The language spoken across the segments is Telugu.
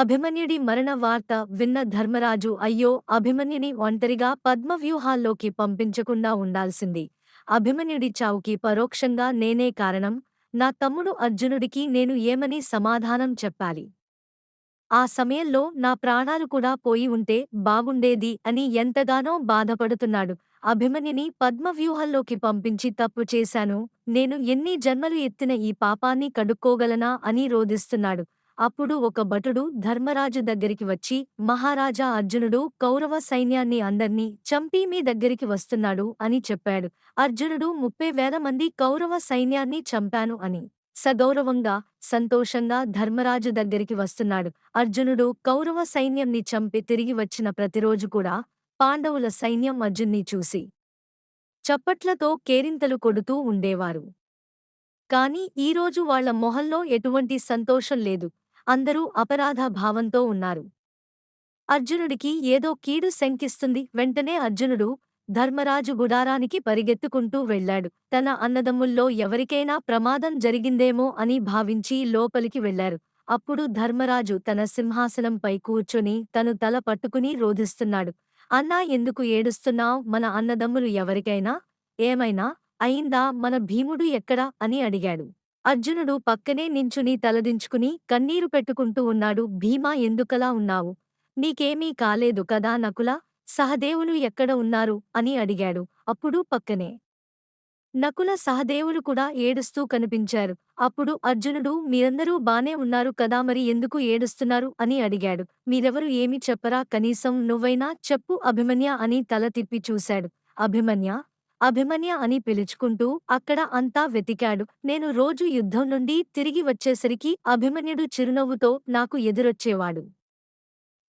అభిమన్యుడి మరణ వార్త విన్న ధర్మరాజు అయ్యో అభిమన్యుని ఒంటరిగా పద్మవ్యూహాల్లోకి పంపించకుండా ఉండాల్సింది. అభిమన్యుడి చావుకి పరోక్షంగా నేనే కారణం. నా తమ్ముడు అర్జునుడికి నేను ఏమని సమాధానం చెప్పాలి? ఆ సమయంలో నా ప్రాణాలు కూడా పోయి ఉంటే బాగుండేది అని ఎంతగానో బాధపడుతున్నాడు. అభిమన్యుని పద్మవ్యూహంలోకి పంపించి తప్పు చేశాను. నేను ఎన్ని జన్మలు ఎత్తిన ఈ పాపాన్ని కడుక్కోగలనా అని రోదిస్తున్నాడు అప్పుడు ఒక భటుడు ధర్మరాజు దగ్గరికి వచ్చి మహారాజా అర్జునుడు కౌరవ సైన్యాన్ని అందర్నీ చంపి మీ దగ్గరికి వస్తున్నాడు అని చెప్పాడు. అర్జునుడు ముప్పై వేల మంది కౌరవ సైన్యాన్ని చంపాను అని. సగౌరవంగా సంతోషంగా ధర్మరాజు దగ్గరికి వస్తున్నాడు. అర్జునుడు కౌరవ సైన్యంని చంపి తిరిగి వచ్చిన ప్రతిరోజు కూడా పాండవుల సైన్యం అర్జున్ని చూసి చప్పట్లతో కేరింతలు కొడుతూ ఉండేవారు. కాని ఈరోజు వాళ్ళ మొహంలో ఎటువంటి సంతోషం లేదు. అందరూ అపరాధ భావంతో ఉన్నారు. అర్జునుడికి ఏదో కీడు శంకిస్తుంది. వెంటనే అర్జునుడు ధర్మరాజు గుడారానికి పరిగెత్తుకుంటూ వెళ్ళాడు తన అన్నదమ్ముల్లో ఎవరికైనా ప్రమాదం జరిగిందేమో అని భావించి లోపలికి వెళ్ళారు అప్పుడు ధర్మరాజు తన సింహాసనంపై కూర్చొని తను తల పట్టుకుని రోధిస్తున్నాడు. అన్నా ఎందుకు ఏడుస్తున్నావ్? మన అన్నదమ్ములు ఎవరికైనా? ఏమైనా? అయిందా? మన భీముడు ఎక్కడా? అని అడిగాడు. అర్జునుడు పక్కనే నించుని తలదించుకుని కన్నీరు పెట్టుకుంటూ ఉన్నాడు భీమా ఎందుకలా ఉన్నావు? నీకేమీ కాలేదు కదా నకుల? సహదేవులు ఎక్కడ ఉన్నారు? అని అడిగాడు. అప్పుడు పక్కనే నకుల సహదేవులు కూడా ఏడుస్తూ కనిపించారు. అప్పుడు అర్జునుడు మీరందరూ బానే ఉన్నారు కదా మరి ఎందుకు ఏడుస్తున్నారు? అని అడిగాడు. మీరెవరు ఏమి చెప్పరా? కనీసం నువ్వైనా చెప్పు అభిమన్య అని తల తిప్పి చూశాడు. అభిమన్య అభిమన్య అని పిలుచుకుంటూ అక్కడ అంతా వెతికాడు. నేను రోజు యుద్ధం నుండి తిరిగి వచ్చేసరికి అభిమన్యుడు చిరునవ్వుతో నాకు ఎదురొచ్చేవాడు.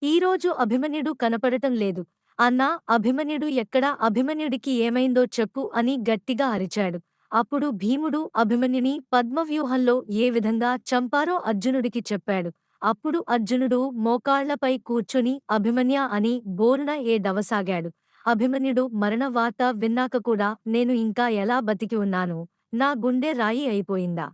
ఈరోజు అభిమన్యుడు కనపడటం లేదు. అన్నా అభిమన్యుడు ఎక్కడా? అభిమన్యుడికి ఏమైందో చెప్పు అని గట్టిగా అరిచాడు. అప్పుడు భీముడు అభిమన్యుని పద్మవ్యూహంలో ఏ విధంగా చంపారో అర్జునుడికి చెప్పాడు. అప్పుడు అర్జునుడు మోకాళ్ళపై కూర్చొని అభిమన్య అని బోరున ఏ డవసాగాడు అభిమన్యుడు మరణ వార్త విన్నాక కూడా నేను ఇంకా ఎలా బతికి ఉన్నాను? నా గుండె రాయి అయిపోయిందా?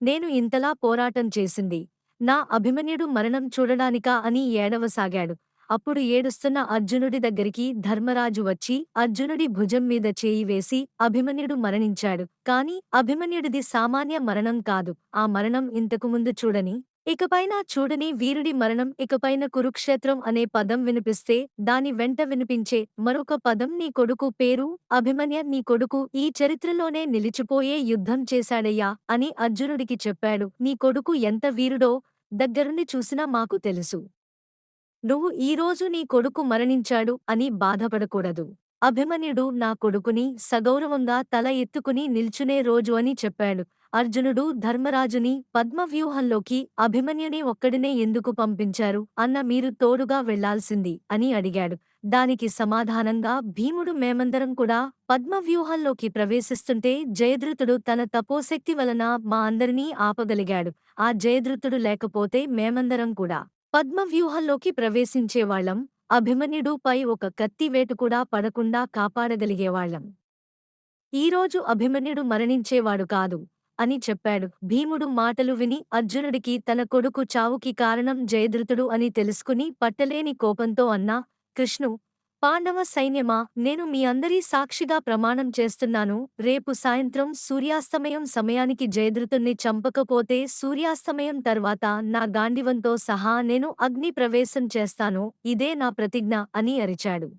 నేను ఇంతలా పోరాటం చేసింది. నా అభిమన్యుడు మరణం చూడడానికా అని ఏడవసాగాడు. అప్పుడు ఏడుస్తున్న అర్జునుడి దగ్గరికి ధర్మరాజు వచ్చి అర్జునుడి భుజం మీద చేయి వేసి అభిమన్యుడు మరణించాడు. కాని అభిమన్యుడిది సామాన్య మరణం కాదు. ఆ మరణం ఇంతకుముందు చూడని ఇకపైన చూడని వీరుడి మరణం ఇకపైన కురుక్షేత్రం అనే పదం వినిపిస్తే దాని వెంట వినిపించే మరొక పదం నీ కొడుకు పేరు అభిమన్య నీ కొడుకు ఈ చరిత్రలోనే నిలిచిపోయే యుద్ధం చేశాడయ్యా అని అర్జునుడికి చెప్పాడు. నీ కొడుకు ఎంత వీరుడో దగ్గరుండి చూసినా మాకు తెలుసు. నువ్వు ఈరోజు నీ కొడుకు మరణించాడు అని బాధపడకూడదు. అభిమన్యుడు నా కొడుకుని సగౌరవంగా తల ఎత్తుకుని నిల్చునే రోజు అని చెప్పాడు. అర్జునుడు ధర్మరాజుని పద్మవ్యూహంలోకి అభిమన్యుని ఒక్కడినే ఎందుకు పంపించారు అన్న మీరు తోడుగా వెళ్ళాల్సింది అని అడిగాడు. దానికి సమాధానంగా భీముడు మేమందరం కూడా పద్మవ్యూహంలోకి ప్రవేశిస్తుంటే జయధృతుడు తన తపోశక్తి వలన మా అందరినీ ఆపగలిగాడు. ఆ జయధృతుడు లేకపోతే మేమందరం కూడా పద్మవ్యూహంలోకి ప్రవేశించేవాళ్ళం అభిమన్యుడు పై ఒక కత్తివేటు కూడా పడకుండా కాపాడగలిగేవాళ్ళం ఈరోజు అభిమన్యుడు మరణించేవాడు కాదు. అని చెప్పాడు. భీముడు మాటలు విని అర్జునుడికి తన కొడుకు చావుకి కారణం జయధృతుడు అని తెలుసుకుని పట్టలేని కోపంతో అన్నా కృష్ణు పాండవ సైన్యమా? నేను మీ అందరి సాక్షిగా ప్రమాణం చేస్తున్నాను. రేపు సాయంత్రం సూర్యాస్తమయం సమయానికి జయద్రుతుణ్ణి చంపకపోతే సూర్యాస్తమయం తర్వాత నా గాండివంతో సహా నేను అగ్ని ప్రవేశం చేస్తాను. ఇదే నా ప్రతిజ్ఞ అని అరిచాడు.